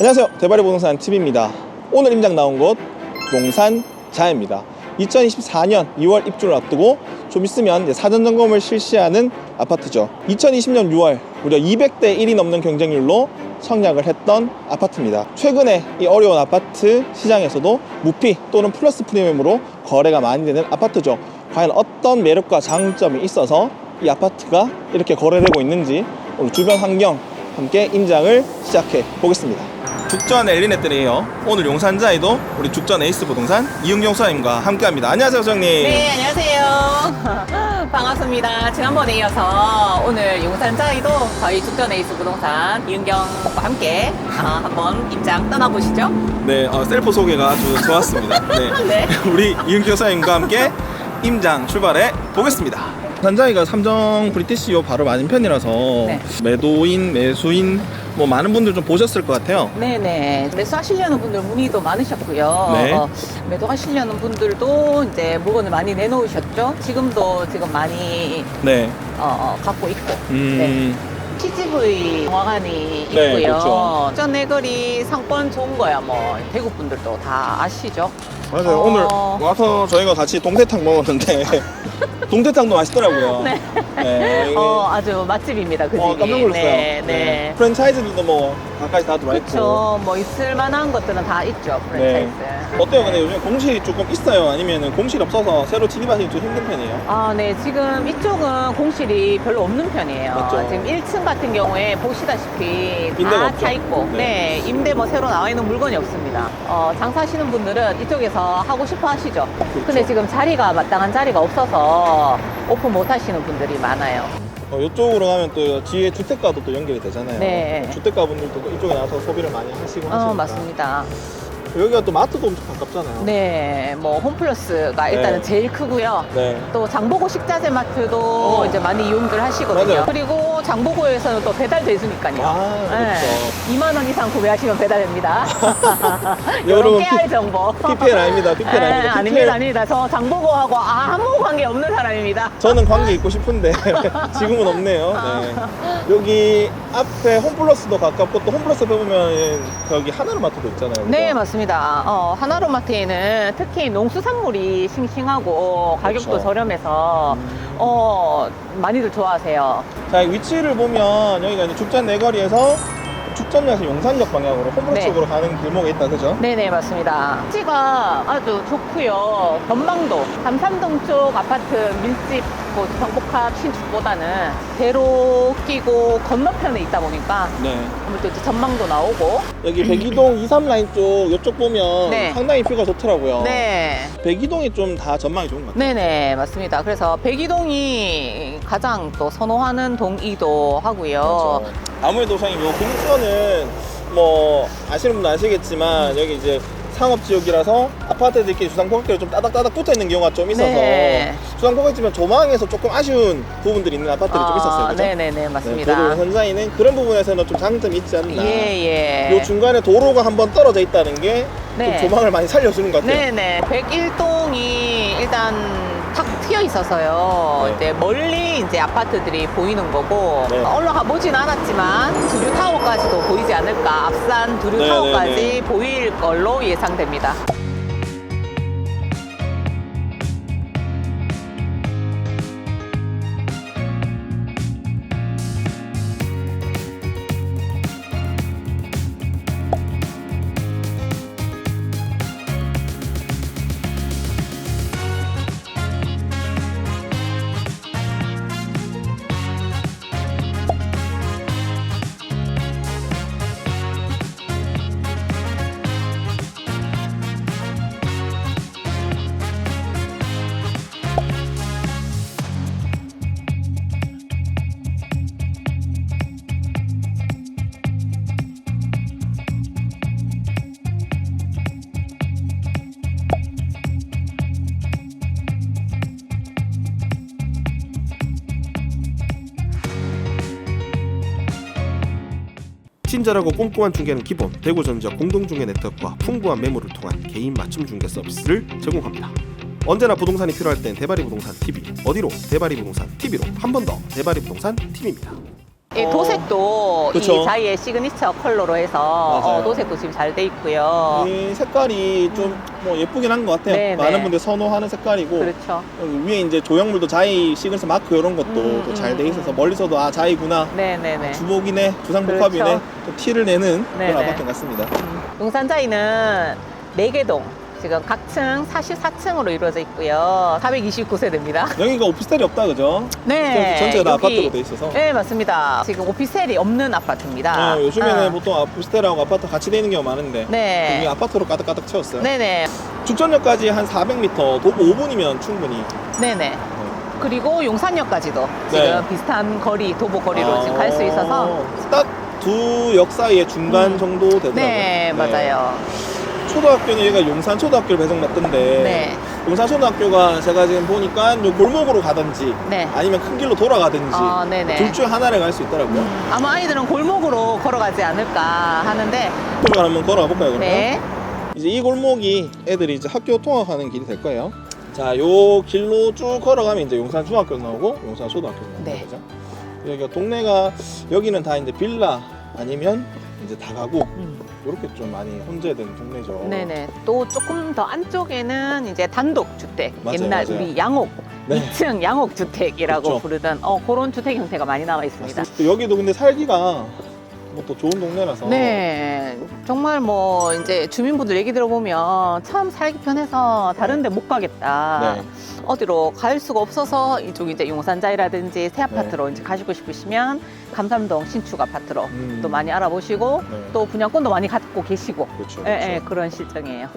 안녕하세요. 대발이 부동산 TV입니다. 오늘 임장 나온 곳 농산 자입니다. 2024년 2월 입주를 앞두고 좀 있으면 사전 점검을 실시하는 아파트죠. 2020년 6월 무려 200대 1이 넘는 경쟁률로 성장을 했던 아파트입니다. 최근에 이 어려운 아파트 시장에서도 무피 또는 플러스 프리미엄으로 거래가 많이 되는 아파트죠. 과연 어떤 매력과 장점이 있어서 이 아파트가 이렇게 거래되고 있는지 오늘 주변 환경 함께 임장을 시작해 보겠습니다. 죽전 엘리넷들이에요. 오늘 용산자에도 우리 죽전 에이스 부동산 이은경 소장님과 함께합니다. 안녕하세요, 소장님. 네, 안녕하세요. 반갑습니다. 지난번에 이어서 오늘 용산자이도 저희 죽전 에이스 부동산 이은경과 함께 아, 한번 입장 떠나보시죠. 네, 어, 셀프 소개가 아주 좋았습니다. 네. 네. 우리 이은경 소장님과 함께 임장 출발해 보겠습니다. 산자이가 삼성 브리티시요 바로 맞은편이라서 네. 매도인, 매수인 뭐 많은 분들 좀 보셨을 것 같아요. 네네. 매수하시려는 분들 문의도 많으셨고요. 네. 어, 매도하시려는 분들도 이제 물건을 많이 내놓으셨죠. 지금도 지금 많이 네. 어, 갖고 있고. 음. 네. CGV 영화관이 네, 있고요. 그렇죠. 전 내거리 상권 좋은 거야 뭐 대구 분들도 다 아시죠? 맞아요. 어. 오늘 와서 저희가 같이 동태탕 먹었는데 동태탕도 맛있더라고요. 네. 네, 어 아주 맛집입니다 그 집이. 어, 깜짝 놀랐어요. 네, 네. 프랜차이즈들도 뭐 가까이 다 들어와 있고. 그렇죠. 뭐 있을 만한 것들은 다 있죠 프랜차이즈. 어때요? 근데 요즘 공실이 조금 있어요? 아니면 공실이 없어서 새로 진입하시기 좀 힘든 편이에요? 아, 네. 지금 이쪽은 공실이 별로 없는 편이에요. 맞죠. 지금 1층 같은 경우에 보시다시피 임대가 다 없죠. 차 있고, 네. 네. 임대 뭐 새로 나와 있는 물건이 없습니다. 어, 장사하시는 분들은 이쪽에서 하고 싶어 하시죠. 근데 지금 자리가 마땅한 자리가 없어서 오픈 못 하시는 분들이 많아요. 어, 이쪽으로 가면 또 뒤에 주택가도 또 연결이 되잖아요. 네. 주택가 분들도 또 이쪽에 나와서 소비를 많이 하시고 하시니까. 어, 맞습니다. 여기가 또 마트도 엄청 가깝잖아요. 네. 뭐 홈플러스가 일단은 네. 제일 크고요. 네. 또 장보고 식자재 마트도 어. 이제 많이 이용들 하시거든요. 맞아요. 그리고 장보고에서는 또 배달 대주니까요. 아, 그렇죠. 2만 원 이상 구매하시면 배달됩니다. 여러분, 이런 깨알 정보. PPL 아닙니다. PPL 네, 아닙니다. 아닙니다, 아닙니다. 저 장보고하고 아무 관계 없는 사람입니다. 저는 관계 있고 싶은데 지금은 없네요. 네. 여기 앞에 홈플러스도 가깝고 또 홈플러스 보면 여기 하나로마트도 있잖아요. 네, 그죠? 맞습니다. 어, 하나로마트에는 특히 농수산물이 싱싱하고 가격도 그렇죠. 저렴해서 음. 어, 많이들 좋아하세요. 자 위치를 보면 여기가 이제 죽전 내거리에서 죽전역에서 용산역 방향으로 홈플러스 네. 쪽으로 가는 길목에 있다, 그죠? 네네 맞습니다. 위치가 아주 좋고요. 전망도 삼산동 쪽 아파트 밀집 뭐 정복합 신축보다는 대로 끼고 건너편에 있다 보니까 네. 아무래도 이제 전망도 나오고 여기 백이동 23 라인 쪽 이쪽 보면 네. 상당히 뷰가 좋더라고요. 네 백이동이 좀 다 전망이 좋은 것 같아요. 네네 맞습니다. 그래서 백이동이 가장 또 선호하는 동이도 하고요. 아무래도 선생님 요 공수는 뭐 아시는 분도 아시겠지만 여기 이제 상업 지역이라서 아파트들끼리 주상복합계로 좀 따닥따닥 붙어 있는 경우가 좀 있어서 네. 주상복합지만 조망에서 조금 아쉬운 부분들이 있는 아파트들이 좀 있었어요. 그죠? 네네네 네, 맞습니다. 저도 현장에는 그런 부분에서는 좀 장점이 있지 않나. 예예. 요 중간에 도로가 한 번 떨어져 있다는 게 좀 네. 조망을 많이 살려주는 것 같아요. 네네. 101동이 일단 탁 트여 있어서요. 네. 이제 멀리 이제 아파트들이 보이는 거고 네. 올라가 보진 않았지만 두류 타워까지도 보이지 않을까. 앞산 두류 네, 타워까지 네, 네. 보일 걸로 예상됩니다. 친절하고 꼼꼼한 중개는 기본 대구전자 공동중개 네트워크와 풍부한 매물을 통한 개인 맞춤 중개 서비스를 제공합니다. 언제나 부동산이 필요할 땐 대바리 부동산 TV 어디로 대바리 부동산 TV로 한 번 더 대바리 부동산 TV입니다. 이 어. 도색도 그쵸. 이 자이의 시그니처 컬러로 해서 맞아요. 어, 도색도 지금 잘 돼 있고요. 이 색깔이 좀 뭐 예쁘긴 한 것 같아요. 네, 많은 네. 분들이 선호하는 색깔이고 그렇죠. 여기 위에 이제 조형물도 자이 시그니처 마크 이런 것도 음, 또 잘돼 음, 있어서 음. 멀리서도 아 자이구나 네네네. 주복이네 주상복합이네 그렇죠. 또 티를 내는 네네. 그런 아파트 같습니다. 음, 용산자이는 4개동 지금 각층 44층으로 이루어져 있고요. 429세대입니다. 여기가 오피스텔이 없다 그죠? 네. 전체가 다 여기- 아파트로 돼 있어서. 네, 맞습니다. 지금 오피스텔이 없는 아파트입니다. 어, 요즘에는 어. 보통 오피스텔하고 아파트 같이 돼 있는 경우가 많은데 여기 네. 아파트로 가득가득 채웠어요. 네네. 죽전역까지 한 400m, 도보 5분이면 충분히. 네네. 그리고 용산역까지도 네. 지금 비슷한 거리, 도보 거리로 지금 갈 수 있어서. 딱 두 역 사이의 중간 음. 정도 되더라고요. 네, 맞아요. 초등학교는 여기가 용산 초등학교를 배정받던데 네. 용산 초등학교가 제가 지금 보니까 요 골목으로 가든지 네. 아니면 큰 길로 돌아가든지 어, 네네. 둘 중 하나를 갈 수 있더라고요. 아마 아이들은 골목으로 걸어가지 않을까 하는데. 그걸 한번 걸어가 볼까요, 그러면? 네. 이제 이 골목이 애들이 이제 학교 통학하는 길이 될 거예요. 자, 요 길로 쭉 걸어가면 이제 용산 중학교 나오고 용산 초등학교 나오는 네. 거죠. 여기가 동네가 여기는 다 이제 빌라 아니면 이제 다가구 음. 이렇게 좀 많이 혼재된 동네죠. 네네. 또 조금 더 안쪽에는 이제 단독 주택. 맞아요, 옛날 맞아요. 우리 양옥. 네. 2층 양옥 주택이라고 그렇죠. 부르던 어, 그런 주택 형태가 많이 나와 있습니다. 맞습니다. 여기도 근데 살기가 뭐 또 좋은 동네라서 네, 정말 뭐 이제 주민분들 얘기 들어보면 참 살기 편해서 다른데 못 가겠다. 네. 어디로 갈 수가 없어서 이쪽 이제 용산자이라든지 새 아파트로 이제 가시고 싶으시면 감삼동 신축 아파트로 음. 또 많이 알아보시고 네. 또 분양권도 많이 갖고 계시고 그렇죠. 예, 그렇죠. 예, 그런 실정이에요.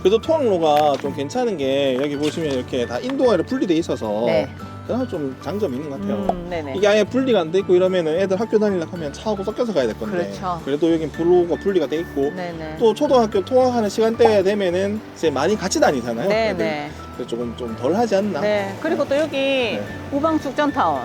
그래도 통학로가 좀 괜찮은 게 여기 보시면 이렇게 다 인도어로 분리돼 있어서 네. 그나마 좀 장점이 있는 것 같아요. 음, 네네. 이게 아예 분리가 안 돼 있고 이러면은 애들 학교 다니려고 하면 차하고 섞여서 가야 될 건데 그렇죠. 그래도 여긴 블로가 분리가 돼 있고 네네. 또 초등학교 통학하는 시간대 되면은 이제 많이 같이 다니잖아요. 애들. 네네. 그래서 조금 좀 덜 하지 않나? 네. 그리고 또 여기 네. 우방축전타운.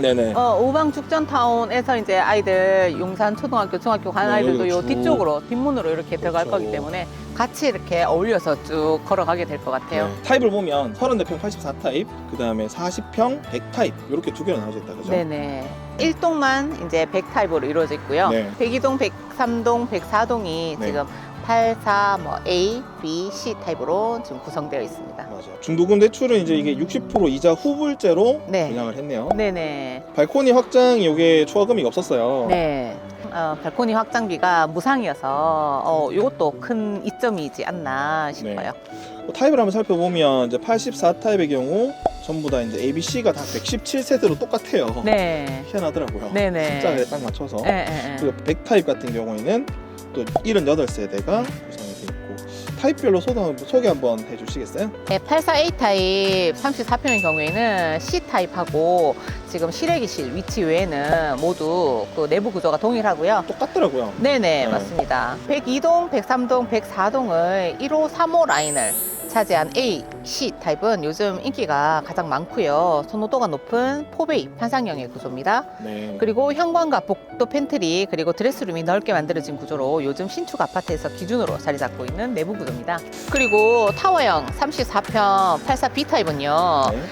네네. 어, 우방축전타운에서 이제 아이들 용산 초등학교, 중학교 가는 네, 아이들도 여기가 요 쭉. 뒤쪽으로 뒷문으로 이렇게 들어갈 그렇죠. 거기 때문에 같이 이렇게 어울려서 쭉 걸어가게 될 것 같아요. 네. 타입을 보면 34평 84타입, 그 다음에 40평 100타입 이렇게 두 개로 나눠져 있다 그죠? 네네. 1동만 이제 100타입으로 이루어져 있고요. 네. 102동, 103동, 104동이 네. 지금 84, 뭐 A, B, C 타입으로 지금 구성되어 있습니다. 맞아요. 중도금 대출은 이제 이게 60% 이자 후불제로 네. 분양을 했네요. 네네. 발코니 확장이 이게 초과금이 없었어요. 네. 어, 발코니 확장비가 무상이어서 어, 이것도 큰 이점이지 않나 싶어요. 뭐 타입을 한번 살펴보면 이제 84 타입의 경우 전부 다 이제 A, B, C가 다 117세대로 똑같아요. 네. 희한하더라고요. 네네. 숫자에 딱 맞춰서. 예, 예, 예. 그리고 100 타입 같은 경우에는 또 78세대가 구성이 돼 있고 타입별로 소개, 한번 해주시겠어요? 네, 84A 타입 34평의 경우에는 C 타입하고 지금 실외기실 위치 외에는 모두 그 내부 구조가 동일하고요. 똑같더라고요. 네네, 네. 맞습니다. 102동, 103동, 104동을 1호, 3호 라인을 차지한 A, C 타입은 요즘 인기가 가장 많고요. 선호도가 높은 포베이 판상형의 구조입니다. 네. 그리고 현관과 복도 팬트리 그리고 드레스룸이 넓게 만들어진 구조로 요즘 신축 아파트에서 기준으로 자리 잡고 있는 내부 구조입니다. 그리고 타워형 34평 84B 타입은요. 네.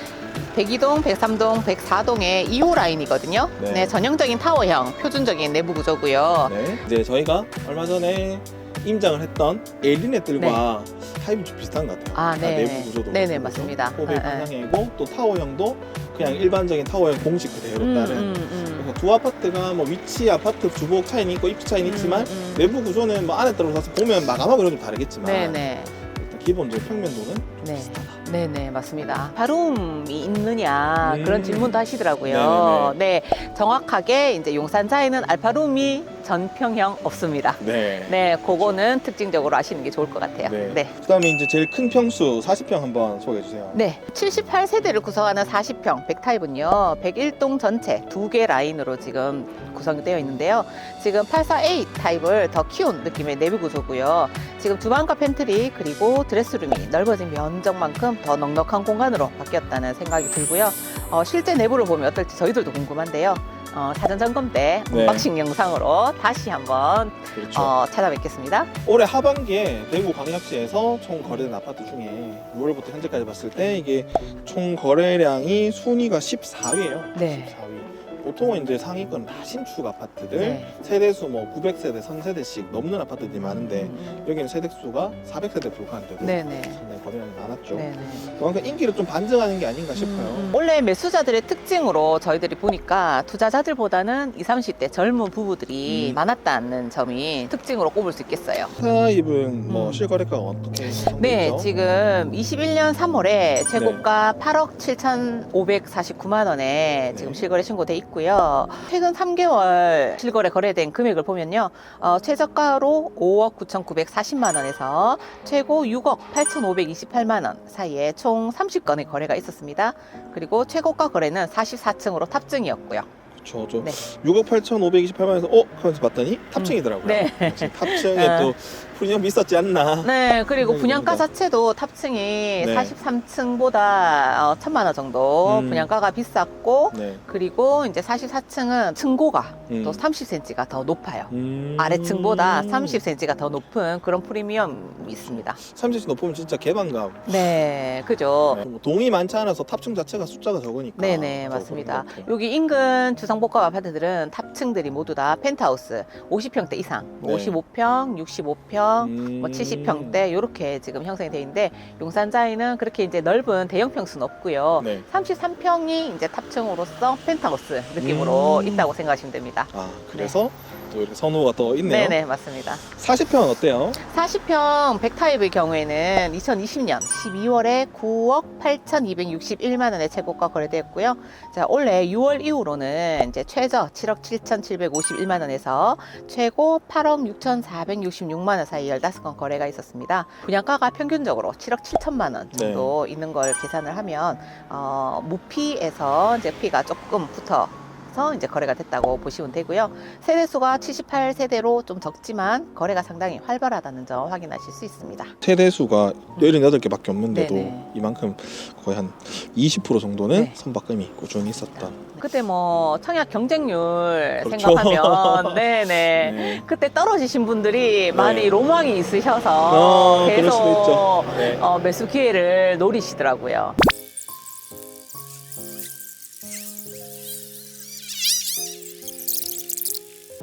102동, 103동, 104동의 2호 라인이거든요. 네. 네. 전형적인 타워형 표준적인 내부 구조고요. 네. 이제 저희가 얼마 전에 임장을 했던 에일리넷들과 타입이 좀 비슷한 것 같아요. 아, 다 네. 내부 구조도 네네, 그렇고, 맞습니다. 호흡 네, 네. 방향이고 또 타워형도 그냥 일반적인 타워형 공식 그대로 음, 따른 음, 음. 그래서 두 아파트가 뭐 위치 아파트 주복 차이는 있고 입지 차이는 있지만 음, 음. 내부 구조는 뭐 안에 들어가서 보면 마감하고 좀 다르겠지만 네네. 일단 기본적인 평면도는 좀 네. 비슷하다. 네네, 맞습니다. 바룸이 있느냐 음. 그런 질문도 하시더라고요. 네, 정확하게 이제 용산자에는 알파룸이 전평형 없습니다. 네. 네, 그거는 특징적으로 아시는 게 좋을 것 같아요. 네. 네. 그다음에 이제 제일 큰 평수 40평 한번 소개해 주세요. 네, 78세대를 구성하는 40평 100타입은요, 101동 전체 두 개 라인으로 지금 구성되어 있는데요. 지금 84A 타입을 더 키운 느낌의 내부 구조고요. 지금 주방과 팬트리 그리고 드레스룸이 넓어진 면적만큼 더 넉넉한 공간으로 바뀌었다는 생각이 들고요. 어, 실제 내부를 보면 어떨지 저희들도 궁금한데요. 어, 사전 점검 때 네. 언박싱 영상으로 다시 한번 그렇죠. 어, 찾아뵙겠습니다. 올해 하반기에 대구 광역시에서 총 거래된 아파트 중에 6월부터 현재까지 봤을 때 이게 총 거래량이 순위가 14위예요. 네. 14위. 보통은 이제 상위권 다 신축 아파트들 네. 세대수 뭐 900세대, 1000세대씩 넘는 아파트들이 많은데 음, 여기는 세대수가 400세대 불과한데도 네네. 상당히 거래량이 많았죠. 네네. 그만큼 인기를 좀 반증하는 게 아닌가 싶어요. 음, 원래 매수자들의 특징으로 저희들이 보니까 투자자들보다는 20, 30대 젊은 부부들이 음. 많았다는 점이 특징으로 꼽을 수 있겠어요. 타입은 뭐 음. 실거래가가 어떻게 네, 정해져? 지금 21년 3월에 최고가 8억 7,549만 원에 지금 네. 실거래 신고돼 있고 요. 최근 3개월 실거래 거래된 금액을 보면요. 어, 최저가로 5억 9,940만 원에서 최고 6억 8,528만 원 사이에 총 30건의 거래가 있었습니다. 그리고 최고가 거래는 44층으로 탑승이었고요. 그렇죠. 저 네. 6억 8,528만에서 어? 하면서 봤더니 탑층이더라고요. 네. 지금 탑층에 아. 또 프리미엄 비쌌지 않나. 네, 그리고 네, 분양가 그렇습니다. 자체도 탑층이 네. 43층보다 어, 천만 원 정도 음. 분양가가 비쌌고 네. 그리고 이제 44층은 층고가 음. 또 30cm가 더 높아요. 음. 아래층보다 30cm가 더 높은 그런 프리미엄이 있습니다. 30층 높으면 진짜 개방감. 네, 그죠. 네. 뭐 동이 많지 않아서 탑층 자체가 숫자가 적으니까. 네네, 더 맞습니다. 그런 것 같아요. 여기 인근 주상복합 아파트들은 탑층들이 모두 다 펜트하우스 50평대 이상, 뭐 네. 55평, 65평, 음. 뭐 70평대 이렇게 지금 형성이 돼 있는데 용산자이는 그렇게 이제 넓은 대형 평수는 없고요. 네. 33평이 이제 탑층으로서 펜트하우스 느낌으로 음. 있다고 생각하시면 됩니다. 아, 그래서 또 이렇게 선호가 더 있네요. 네네 맞습니다. 40평은 어때요? 40평 100타입의 경우에는 2020년 12월에 9억 8,261만 원의 최고가 거래되었고요. 자, 올해 6월 이후로는 이제 최저 7억 7,751만 원에서 최고 8억 6,466만 원 사이 15건 거래가 있었습니다. 분양가가 평균적으로 7억 7천만 원 정도 있는 걸 계산을 하면 어, 무피에서 이제 피가 조금 붙어 서 이제 거래가 됐다고 보시면 되고요. 세대수가 78세대로 좀 적지만 거래가 상당히 활발하다는 점 확인하실 수 있습니다. 세대수가 18개밖에 없는데도 네네. 이만큼 거의 한 20% 정도는 네. 선박금이 꾸준히 있었던. 그때 뭐 청약 경쟁률 그렇죠. 생각하면 네네. 네. 그때 떨어지신 분들이 많이 네. 로망이 있으셔서 어, 그럴 계속. 네. 어, 매수 기회를 노리시더라고요.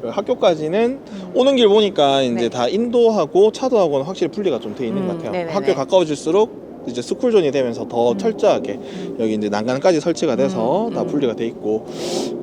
학교까지는 오는 길 보니까 이제 네. 다 인도하고 차도하고는 확실히 분리가 좀 돼 있는 음, 것 같아요. 네네네. 학교 가까워질수록 이제 스쿨존이 되면서 더 음. 철저하게 여기 이제 난간까지 설치가 돼서 음, 다 음. 분리가 돼 있고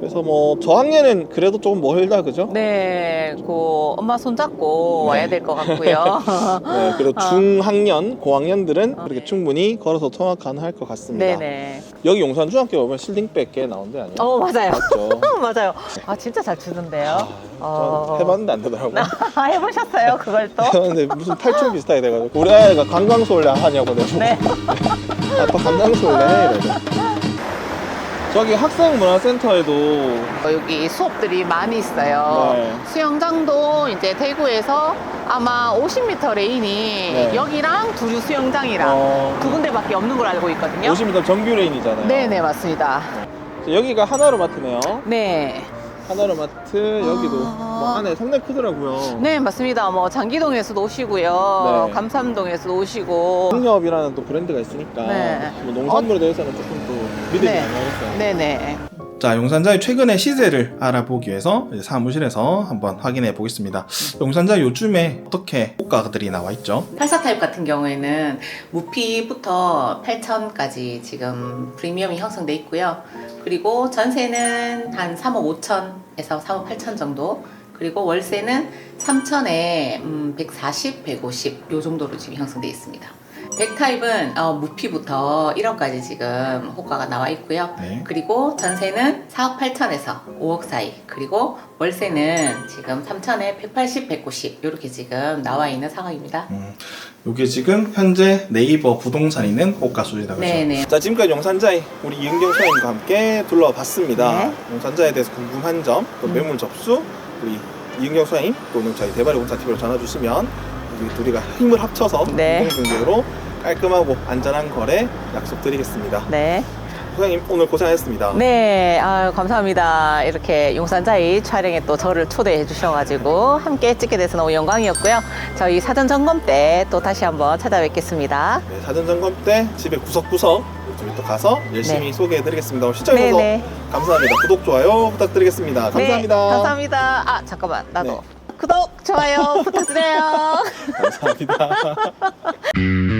그래서 뭐 저학년은 그래도 조금 멀다 그죠? 네, 그 엄마 손잡고 네. 와야 될 것 같고요. 네, 그리고 어. 중학년, 고학년들은 어, 그렇게 네. 충분히 걸어서 통학 가능할 것 같습니다. 네네. 여기 용산 중학교 오면 실링백 꽤 나온 데 아니에요? 어 맞아요. 맞죠? 맞아요. 아 진짜 잘 추는데요. 아, 어. 전 해봤는데 안 되더라고요. 아, 해보셨어요 그걸 또? 근데 무슨 탈춤 비슷하게 돼가지고 우리 아이가 관광소 올래 하냐고 내가 네. 아빠 관광소 올래 해 이러죠 저기 학생문화센터에도 어, 여기 수업들이 많이 있어요. 네. 수영장도 이제 대구에서 아마 50m 레인이 네. 여기랑 두류 수영장이랑 어, 두 군데밖에 없는 걸 알고 있거든요. 50m 정규 레인이잖아요 네네 맞습니다. 여기가 하나로마트네요 네. 하나로마트 여기도 아. 뭐 안에 상당히 크더라고요 네 맞습니다. 뭐 장기동에서도 오시고요, 네. 감삼동에서도 오시고. 농협이라는 또 브랜드가 있으니까 네. 뭐 농산물에 대해서는 조금 또 믿음이 네. 많이 가겠어요 네네. 자, 용산자의 최근의 시세를 알아보기 위해서 사무실에서 한번 확인해 보겠습니다. 용산자 요즘에 어떻게 호가들이 나와 있죠? 84 타입 같은 경우에는 무피부터 8천까지 지금 프리미엄이 형성돼 있고요. 그리고 전세는 한 3억 5천에서 3억 8천 정도. 그리고 월세는 3천에 음, 140, 150 요 정도로 지금 형성돼 있습니다. 100 타입은 어, 무피부터 1억까지 지금 호가가 나와 있고요. 네. 그리고 전세는 4억 8천에서 5억 사이 그리고 월세는 지금 3천에 180, 190 이렇게 지금 나와 있는 상황입니다. 음, 요게 지금 현재 네이버 부동산에 있는 호가 수지라고 하죠. 네네. 자, 지금까지 용산자의 우리 이은경 소장님과 함께 둘러와 봤습니다. 네. 용산자에 대해서 궁금한 점, 또 음. 매물 접수, 우리 이은경 소장님 또는 저희 대발의 공사 TV로 전화 주시면 우리 둘이가 힘을 합쳐서 네. 공동 경제로 깔끔하고 안전한 거래 약속드리겠습니다. 네. 소장님 오늘 고생하셨습니다. 네, 아유, 감사합니다. 이렇게 용산자이 촬영에 또 저를 초대해 주셔가지고 함께 찍게 돼서 너무 영광이었고요. 저희 사전 점검 때 또 다시 한번 찾아뵙겠습니다. 네, 사전 점검 때 집에 구석구석 저희 또 가서 열심히 네. 소개해드리겠습니다. 오늘 시청해주셔서 네 네. 감사합니다. 구독, 좋아요 부탁드리겠습니다. 감사합니다. 네, 감사합니다. 아 잠깐만 나도 네. 구독 좋아요 부탁드려요. 감사합니다.